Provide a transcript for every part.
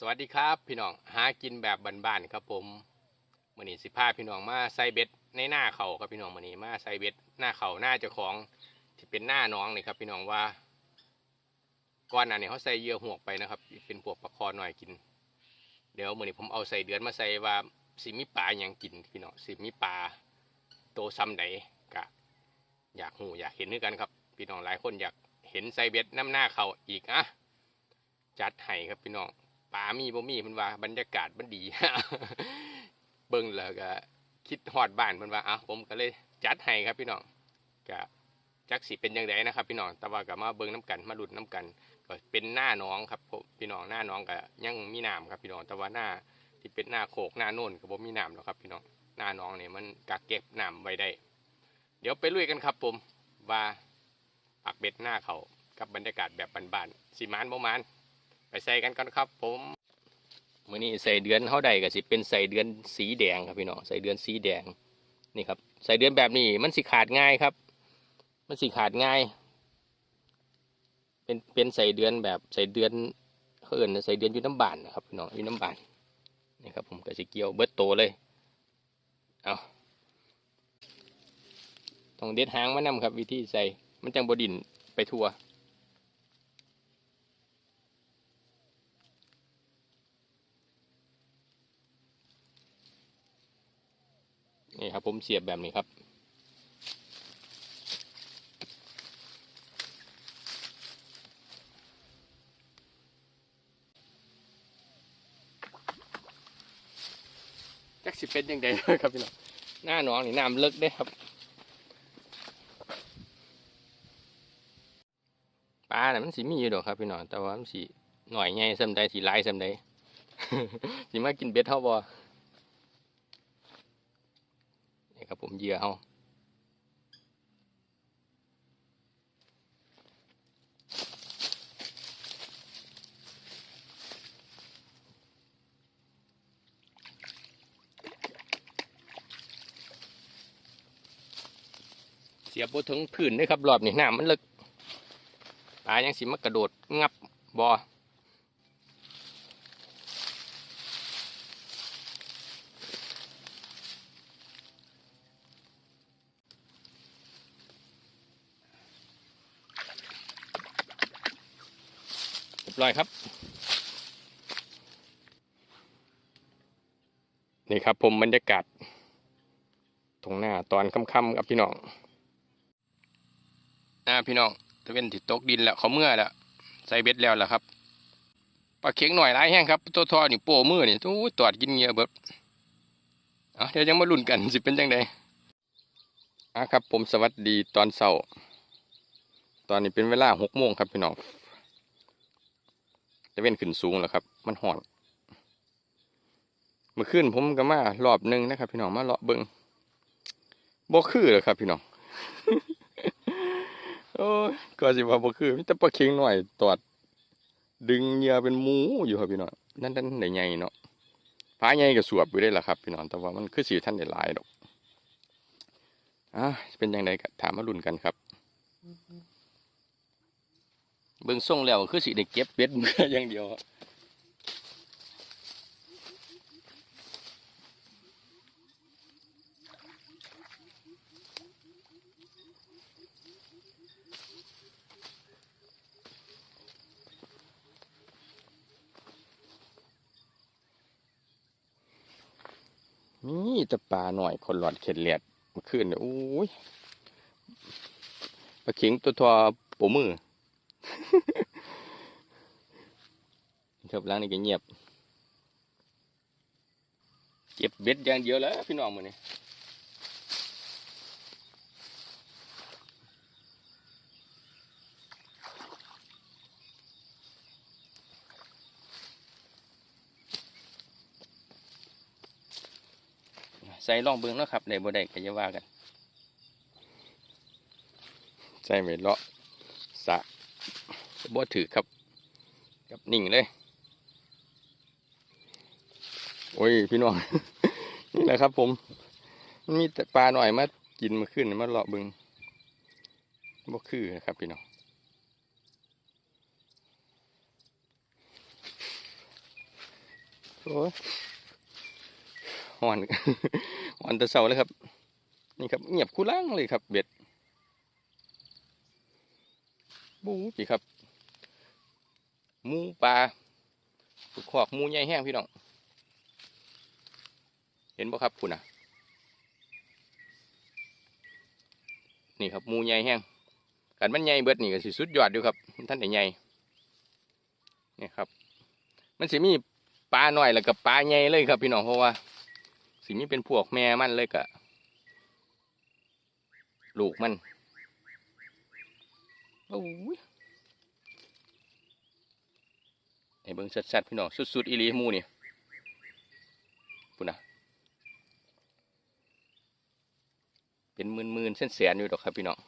สวัสดีครับพี่น้องหากินแบบบ้านๆครับผมมื่อนี้สิพาพี่น้องมาใส่เบ็ดในหน้าเขาครับพี่น้องมื่อนี้มาใส่เบ็ดหน้าเขาหน้าเจ้าของที่เป็นหน้าน้องนี่ครับ พี่น้องว่าก่อนหน้านี้เขาใส่เยื่อหวกไปนะครับ เป็นพวกปลาคอหน่อยกิน เดี๋ยวมื่อนี้ผมเอาใส่เดือนมาใส่ว่าสิมีปลาอย่างกินพี่น้องสิมีปลาโตซ้ำใดกะ อยากหูอยากเห็นด้วยกันครับ พี่น้องหลายคนอยากเห็นใส่เบ็ดน้ำหน้าเขาอีกอะจัดให้ครับพี่น้อง ป่ามีบ่มีเพิ่นว่าบรรยากาศมันดี เบิ่งแล้วก็คิดฮอดบ้านเพิ่นว่าอะผมก็เลยจัดให้ครับพี่น้องก็จักสิเป็นจังไดนะครับพี่น้องแต่ว่าก็มาเบิ่งน้กันมาลุ้นน้กัน ก็เป็นหน้าน้องครับผมพี่น้องหน้าน้องก็ยังมีน้ำครับพี่น้องแต่ว่าหน้าที่เป็นหน้าโขกหน้าโน่นก็บ่มีน้ำหรอกครับพี่น้องหน้าน้องเนี่ยมันกักเก็บน้ำไว้ได้ เดี๋ยวไปลุยกันครับผมว่าปักเบ็ดหน้าเขากับบรรยากาศแบบบ้านๆสิมานบ่มาน ใส่กันก่อนครับ ผมมื้อนี้ใส่เดือนเท่าใดก็สิเป็นใส่เดือนสีแดงครับพี่น้องใส่เดือนสีแดงนี่ครับใส่เดือนแบบนี้มันสิขาดง่ายครับ มันสิขาดง่าย เป็นเป็นใส่เดือนแบบใส่เดือนเขาเอิ้นใส่เดือนยูน้ำบานนะครับพี่น้องยูน้ำบานนี่ครับผมก็สิเกี่ยวเบิดโตเลยเอาต้องเด็ดหางมานำครับ วิธีใส่มันจังบดินไปทั่ว นี่ครับ ผมเสียบแบบนี้ครับ จักสิเป็นยังไงครับพี่น้องหน้าหนองนี่น้ำเลิกได้ครับปลาน่ะมันสีมีอยู่ดอกครับพี่น้องแต่ว่ามันสีหน่อยไงซ้ำใดสีลายซ้ำใดสีมากินเบ็ดเท่าบ่ นี่ครับผม เหยื่อเอาเสียบถึงพื้นด้วยครับรอบนี้น้ำมันลึกปลายังสิมากระโดดงับบอเร้อยครับ นี่ครับผมบรรยากาศตรงหน้าตอนค่ำๆครับพี่น้องอ่าพี่น้องตะเวนติดตกดินแล้วเขาเมื่อแล้วใส่เบ็ดแล้วล่ะครับปลาเข็งหน่อยร้ายแห้งครับตัวทอนี่โป้มือนี่ตู้ตอดกินเงียเบิดเอาเดี๋ยวยังมาลุ้นกันสิเป็นจังไดอะครับ ผมสวัสดีตอนเช้า ตอนนี้เป็นเวลาหกโมงครับพี่น้อง ตะเวนขึ้นสูงแล้วครับ มันห่อนเมื่อคืนผมก็มารอบหนึ่งนะครับ พี่น้องมาเลาะเบิงบ่คือเลยครับพี่น้องโอ้ยก็สิว่าบ่คือมีแต่ปลาเค็งหน่อยตอด ดึงเหยื่อเป็นหมูอยู่ครับพี่น้องนั่นนั่นได้ใหญ่เนาะพาใหญ่ก็สวบอยู่ได้ละครับ พี่น้องแต่ว่ามันคือสิท่านได้หลายดอกอะเป็นยังไงก็ถามมาลุ้นกันครับ เบิ่งส่งแล้วคือสิได้เก็บเบ็ดเมื่ออย่างเดียวอะนี่แต่ปลาหน่อยคนหลอดเข็ดเลียดเมื่อคืนเนี่ยโอ้ยปลาเข็งตัวทอปมือ ครับล้างนี่ก็เงียบ เก็บเบ็ดอย่างเดียวแล้วพี่น้องมือนี่ใส่ล่องเบิ้งเนาะครับได้บ่ได้ก็จะว่ากันใส่ไม่เลาะสะบ่ถือครับกับนิ่งเลย โอ้ยพี่น้อง นี่แหละครับ ผมมันมีแต่ปลาหน่อยมากินมาขึ้นมาเลาะเบึงบ่คือครับพี่น้องโอ้ยหอนหอนแตะเสาเลยครับ นี่ครับ เงียบคู่ล่างเลยครับ เบ็ดบู๊จีครับ มูปลาฝึกขอกมูใหญ่แห้งพี่น้อง เห็นบ่ครับคุณอะ นี่ครับมูใหญ่แห้งกันมันใหญ่เบิดนี่ก็สิสุดยอดอยู่ครับ ท่านไหนใหญ่นี่ครับ มันสิมีปลาหน่อยแล้วกับปลาใหญ่เลยครับพี่น้องเพราะว่า สิมีเป็นพวกแม่มันเลยกะลูกมันโอ้ยไอ้เบิ้งสัดๆพี่น้องสุดๆอีลีมูนี่ปุ่นนะ เป็นหมื่นๆเส้นแสนอยู่ดอกครับพี่น้อง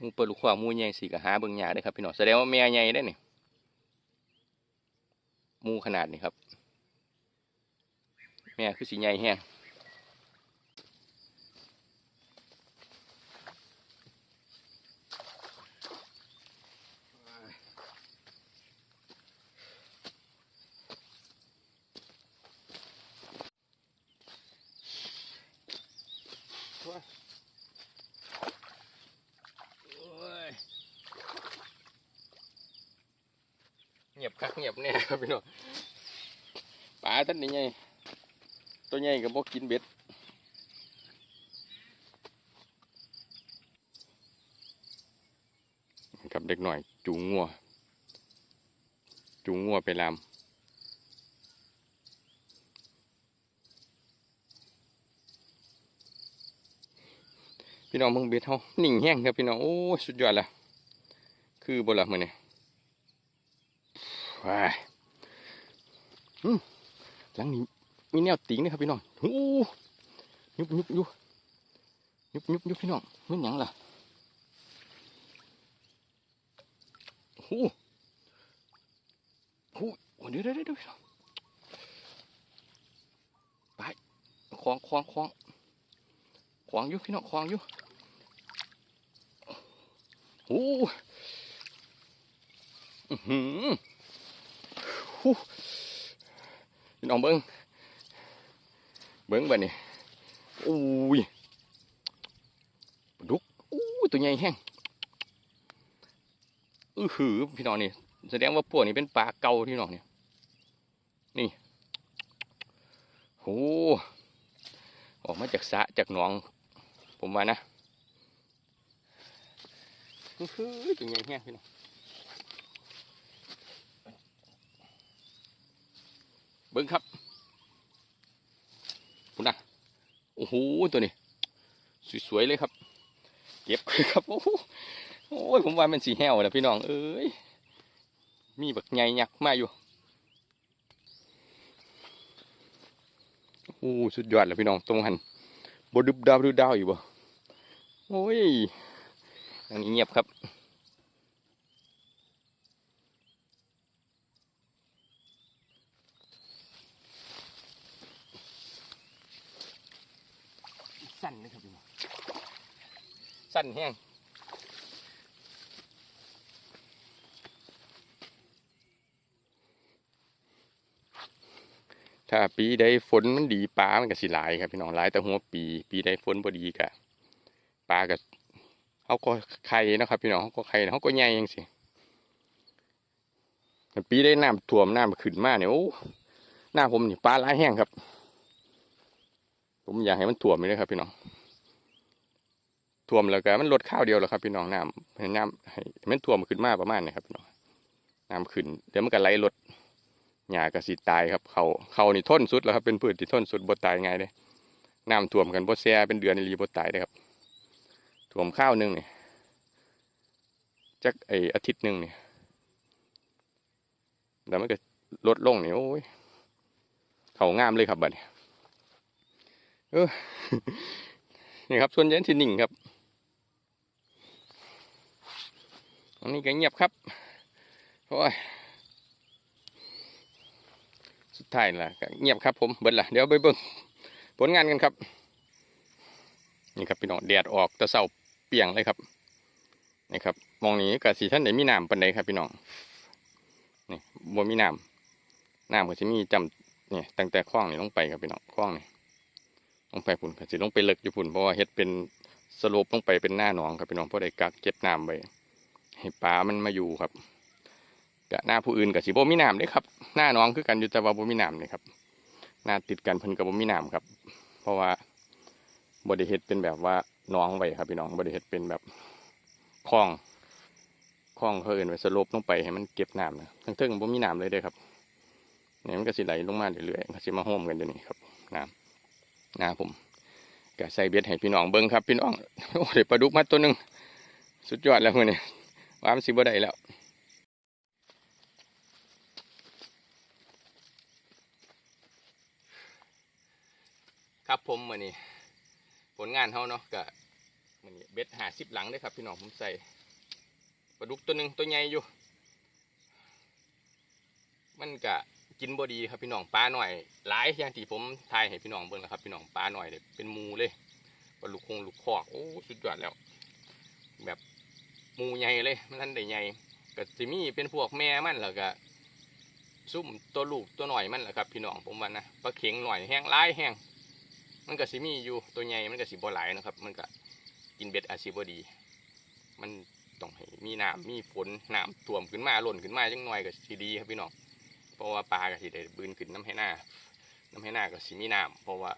มูเปิดลูกขวางมูใหญ่สีกับหาเบิ่งหยาได้ครับพี่น้องแสดงว่าแม่ใหญ่ได้อนี่มูขนาดนี้ครับ แม่คือสีใหญ่แฮง เงียบคักเงียบแน่ครับพี่น้องปลาท่านนี้ไงตัวใหญ่กับพวกกินเบ็ดกับเด็กหน่อย จูงงัว จูงงัวไปลามพี่น้องมึงเบ็ดเขาหนิ่งแห้งครับพี่น้องโอ้ยสุดยอดละคือบนละมือนี่ ว้ายอืมหลังนี้มีแนวติงนะครับพี่น้องโอ้ยุบยุบยุบยุบยุบยุบพี่น้องไมันหยังล่ะโอ้โหโอ้โหเดี๋ยวเดี๋ยวเดี๋ยวพี่น้องไปคลองคลองคลองคลองยู่พี่น้องคลองยู่โอ้อื้อหือ ฮู้พี่น้องเบิ้งเบิ้งบ่นี่อุ้ยดุกอู้ยตัวใหญ่แห้งอือหือพี่น้องนี่แสดงว่าพวกนี้เป็นปลาเก่าพี่น้องเนี่ยนี่โอ้ออกมาจากสะจากหนอง ผมว่านะอือหือตัวใหญ่แห้งพี่น้อง เบิ้งครับคุณนะโอ้โหตัวนี้ สวยๆเลยครับ เก็บครับ โอ้โหโอ้ยผมว่ามันสีแห้วแล้วพี่น้อง เอ้ย มีแบักใหญ่ยักษ์มาอยู่โอ้สุดยอดแล้วพี่น้องตรงหันบดึบดาวดึบดาวอยู่บ่โอ้ยอันนี้เงียบครับ สั้นนะครับพี่น้อง สั้นแห้งถ้าปีใดฝนมันดีปลา มันก็สิหลายครับพี่น้องหลายแต่หัวปี ปีใดฝนบ่ดีกะปลาก็เขาก็ไข่นะครับ พี่น้องเขาก็ไข่เขาก็ใหญ่ยังสิปีได้น้ำท่วมน้ำขึ้นมาเนี่ยโอ้หน้าผมนี่ปลาหลายแห้งครับ ผมอยากให้มันท่วมเลยครับพี่น้อง ท่วมแล้วก็มันลดข้าวเดียวแล้วครับพี่น้องน้ำน้ำให้มันท่วมขึ้นมาประมาณนี้ครับพี่น้องน้ำขึ้นเดี๋ยวมันก็ไหลลดหญ้าก็สิตายครับเขาเขานี่ทนสุดแล้วครับเป็นพืชที่ทนสุดบ่ตายง่ายเลยน้ำท่วมกันบ่แซ่เป็นเดือนนี่รีบ่ตายเลยครับท่วมข้าวหนึงนี่จักไออาทิตย์หนึ่งเนี่ยแล้วมันก็ลดลงเนี่ยโอ้ยเขางามเลยครับบัดนี้เออนี่ครับส่วนใหญ่ที่นิ่งครับ อันนี้ก็เงียบครับโอ้ยสุดท้ายล่ะก็เงียบครับผมเบิดละเดี๋ยวไปเบิ่งผลงานกันครับ นี่ครับพี่น้องแดดออกตะเสาเปียงเลยครับนี่ครับมองนี้กับสีท่านไหนมีน้ำปันใดครับพี่น้องนี่บ่มีน้ำน้ำก็สิมีจำเนี่ยตั้งแต่คลองนี่ลงไปครับพี่น้องคลองนี่ลงไปพุ่นก็สิลงไปเลิกอยู่พุ่นเพราะว่าเฮ็ดเป็นสโลปลงไปเป็นหน้าหนองครับพี่น้องเพราะได้กักเก็บน้ำไว้ ให้ปลามันมาอยู่ครับกะหน้าผู้อื่นก็สิบ่มีน้ำเด้ครับ หน้าหนองคือกันอยู่แต่ว่าบ่มีน้ำนี่ครับ หน้าติดกันเพิ่นก็บ่มีน้ำครับ เพราะว่าบ่ได้เฮ็ดเป็นแบบว่าหนองไว้ครับพี่น้องบ่ได้เฮ็ดเป็นแบบคลองคลองเขาเอินไว้สลบลงไปให้มันเก็บน้ำนะทั้งเทิงบ่มีน้ำเลยเด้อครับเนี่ยมันก็สิไหลลงมาเรื่อยๆก็สิมาโฮมกันเดี๋ยวนี้ครับน้ำน้ำผมก็ใส่เบ็ดให้พี่น้องเบิ้งครับ พี่น้องโอ้ได้ปลาดุกมาตัวหนึ่งสุดยอดแล้วมื้อนี้ ว่ามันสิบ่ได้แล้วครับผมมือนี้ผลงานเฮาเนาะก็มือนี้เบ็ด50หลังเด้ครับพี่น้องผมใส่ปลาดุกตัวหนึ่งตัวใหญ่อยู่ มันก็กินบดีครับพี่น้องปลาหน่อยหลายอย่างที่ผมทายให้พี่น้องเบิ่งแล้วครับพี่น้องปลาหน่อยเนี่ยเป็นมูเลยปลาลูกคงลูกคอกโอ้สุดยอดแล้ว มูใหญ่เลยมันทันได้ใหญ่ก็จะมีเป็นพวกแม่มันแล้วก็ซุ่มตัวลูกตัวหน่อยมันแหละครับพี่น้องผมว่านะปลาเข็งหน่อยแห้งหลายแห้งมันก็สิมีอยู่ตัวใหญ่มันก็สิบ่หลายนะครับ มันก็กินเบ็ดอาชีพบดี มันต้องให้มีน้ำมีฝนน้ำท่วมขึ้นมาหล่นขึ้นมาจังหน่อยก็สิดีครับพี่น้องเพราะว่าปลาก็สิได้บืนขึ้นน้ำให้หน้าน้ำให้หน้าก็สิมีน้ำเพราะว่า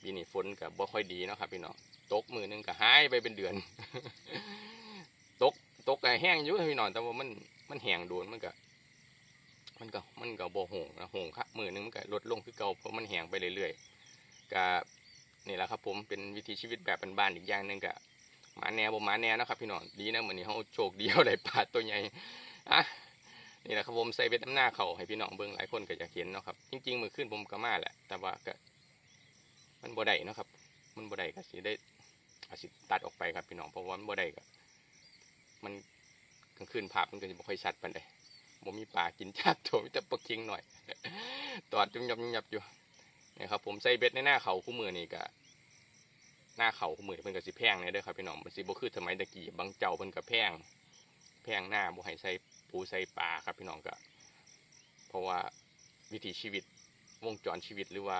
ปีนี้ฝนก็บ่ค่อยดีนะครับพี่น้องตกมือหนึงก็หายไปเป็นเดือน ตกตกก็แห้งอยู่ครับพี่น้องแต่ว่ามันมันแห้งโดนมันก็ มันก็มันก็บ่หงนะหงครับมือหนึงมันก็ลดลงคือเก่าเพราะมันแห้งไปเรื่อยๆก็นี่แหละครับ ผมเป็นวิถีชีวิตแบบบ้านๆอีกอย่างหนึ่งก็หมาแนวบ่หมาแนวนะครับ พี่น้องดีนะเหมือนนี้เขาโชคดีเขาได้ปลาตัวใหญ่อะนี่แหละครับผมใส่เบ็ดน้ำหน้าเขาให้พี่น้องเบิ่งหลายคนก็จะเห็นเนาะครับ จริงๆมือขึ้นผมก็มาแหละ แต่ว่าก็มันบ่ได้นะครับ มันบ่ได้ก็สิได้อาจสิตัดออกไปครับพี่น้องเพราะว่ามันบ่ได้ก็ มันกลางคืนภาพมันก็จะบ่ค่อยชัดปานใดบ่มีปลากินจักตัวมีแต่ปลาเค็งหน่อย ตอดจุ่มยับจุ่มยับอยู่นี่ครับผมใส่เบ็ดในหน้าเขาคู่มือนี่ก็หน้าเขาเหมือเพิ่นก็สิแพงเนี่ยด้อครับพี่น้องมันสิบ่คือสมัยตะกี้บางเจ้าเพิ่นก็แพงแพงหน้าบ่ให้ใส่ปูใส่ปลาครับพี่น้องก็ เพราะว่าวิถีชีวิตวงจรชีวิตหรือว่า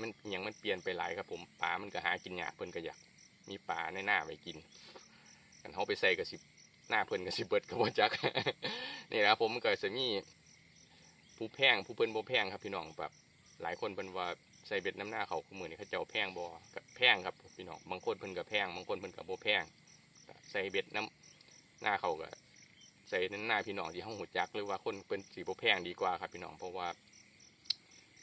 มันอหยังมันเปลี่ยนไปหลายครับผมปลามันก็หากินยากเพิ่นก็อยากมีปลาในหน้าไว้กินกันเฮาไปใส่ก็สิ หน้าเพิ่นก็สิเบิดก็บ่จักนี่แหละครับผมก็สิมีผู้แพงผู้เพิ่นบ่แพงครับพี่น้องแบบหลายคนเพิ่นว่าใส่เบ็ดน้ำหน้าเขาคู่มือนี่เขาเจ้าแพงบ่กับแพงครับพี่น้องบางคนเพิ่นก็แพงบางคนเพิ่นก็บ่แพงใส่เบ็ดน้ำหน้าเขาก็ใส่น้ำหน้าพี่น้องที่ห้องหูจักหรือว่าคนเพิ่นสีบ่แพงดีกว่าครับพี่น้องเพราะว่า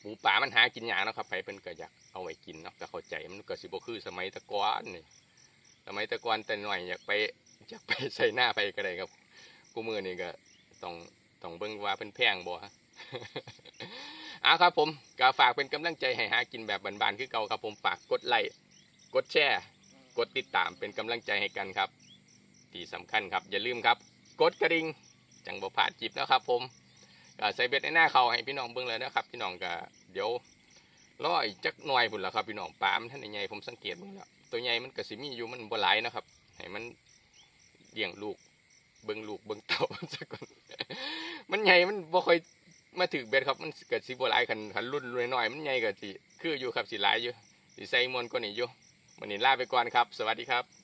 หมูป่ามันหากินยากเนาะครับไปเพิ่นก็อยากเอาไว้กินเนาะก็เข้าใจมันก็สิบ่คือสมัยตะกอนนี่สมัยตะกอนแต่หน่อยอยากไป อยากไปใส่หน้าไปก็ได้ครับกูมือนี่ก็ต้องต้องเบิ่งว่าเพิ่นแพงบ่ฮะเอาครับผมก็ฝากเป็นกำลังใจให้หากินแบบบานๆคือเก่าครับผมฝากกดไลค์กดแชร์กดติดตามเป็นกำลังใจให้กันครับ ที่สำคัญครับ อย่าลืมครับ กดกระดิ่งจังบ่พลาดจิบนะครับ ผมก็ใส่เบ็ดในหน้าเขาให้พี่น้องเบิ่งเลยนะครับ พี่น้องก็เดี๋ยวร้อยจักหน่อยพุ่นละครับพี่น้องปามท่านใหญ่ผมสังเกตเบิ่งแล้วตัวใหญ่มันก็สิมีอยู่มันบ่หลายนะครับให้มัน เลี้ยงลูก เบิ่งลูกเบิ่งเต่าสักก่อนมันใหญ่มันบ่ค่อยมาถึงเบ็ดครับมันเกิดสิบหลายขันขันรุ่นน้อยๆมันใหญ่กับสีคืออยู่ครับสีลายอยู่สิไซมอนก็นี่อยู่วันนี้ลาไปก่อนครับ สวัสดีครับ